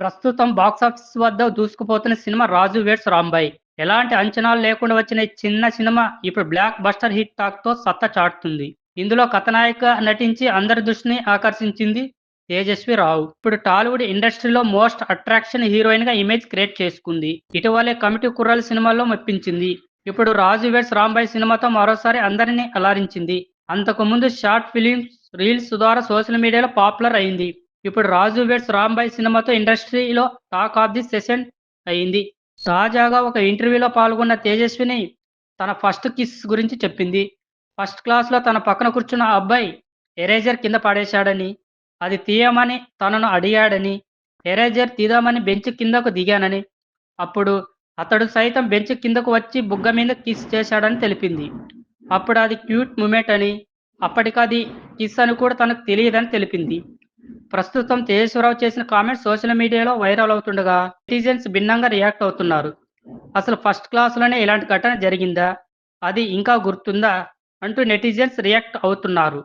ప్రస్తుతం బాక్సాఫీస్ వద్ద దూసుకుపోతున్న సినిమా 'రాజు వేడ్స్ రాంబాయ్'. ఎలాంటి అంచనాలు లేకుండా వచ్చిన ఈ చిన్న సినిమా ఇప్పుడు బ్లాక్ బస్టర్ హిట్ టాక్‌తో సత్తా చాటుతుంది. ఇందులో కథనాయిక నటించి అందరి దృష్టిని ఆకర్షించింది తేజస్వి రావు. ఇప్పుడు టాలీవుడ్ ఇండస్ట్రీలో మోస్ట్ అట్రాక్షన్ హీరోయిన్‌గా ఇమేజ్ క్రియేట్ చేసుకుంది. ఇటీవలే 'కమిటీ కుర్రాళ్ళు' సినిమాలో మెప్పించింది. ఇప్పుడు 'రాజు వేడ్స్ రాంబాయ్' సినిమాతో మరోసారి అందరినీ అలరించింది. అంతకుముందు షార్ట్ ఫిలిమ్స్ రీల్స్ ద్వారా సోషల్ మీడియాలో పాపులర్ అయింది. ఇప్పుడు 'రాజు వెడ్స్ రాంబాయ్' సినిమాతో ఇండస్ట్రీలో టాక్ ఆఫ్ ది సెషన్ అయింది. తాజాగా ఒక ఇంటర్వ్యూలో పాల్గొన్న తేజస్విని తన ఫస్ట్ కిస్ గురించి చెప్పింది. ఫస్ట్ క్లాస్‌లో తన పక్కన కూర్చున్న అబ్బాయి ఎరేజర్ కింద పడేశాడని, అది తీయమని తనను అడిగాడని, ఎరేజర్ తీదామని బెంచ్ కిందకు దిగానని, అప్పుడు అతడు సైతం బెంచ్ కిందకు వచ్చి బుగ్గ మీద కిస్ చేశాడని తెలిపింది. అప్పుడు అది క్యూట్ మూమెంట్ అని, అప్పటికది కిస్ అని కూడా తనకు తెలియదని తెలిపింది. ప్రస్తుతం తేజస్వీరావు చేసిన కామెంట్స్ సోషల్ మీడియాలో వైరల్ అవుతుండగా నెటిజన్స్ భిన్నంగా రియాక్ట్ అవుతున్నారు. అసలు ఫస్ట్ క్లాస్‌లోనే ఇలాంటి ఘటన జరిగిందా? అది ఇంకా గుర్తుందా? అంటూ నెటిజన్స్ రియాక్ట్ అవుతున్నారు.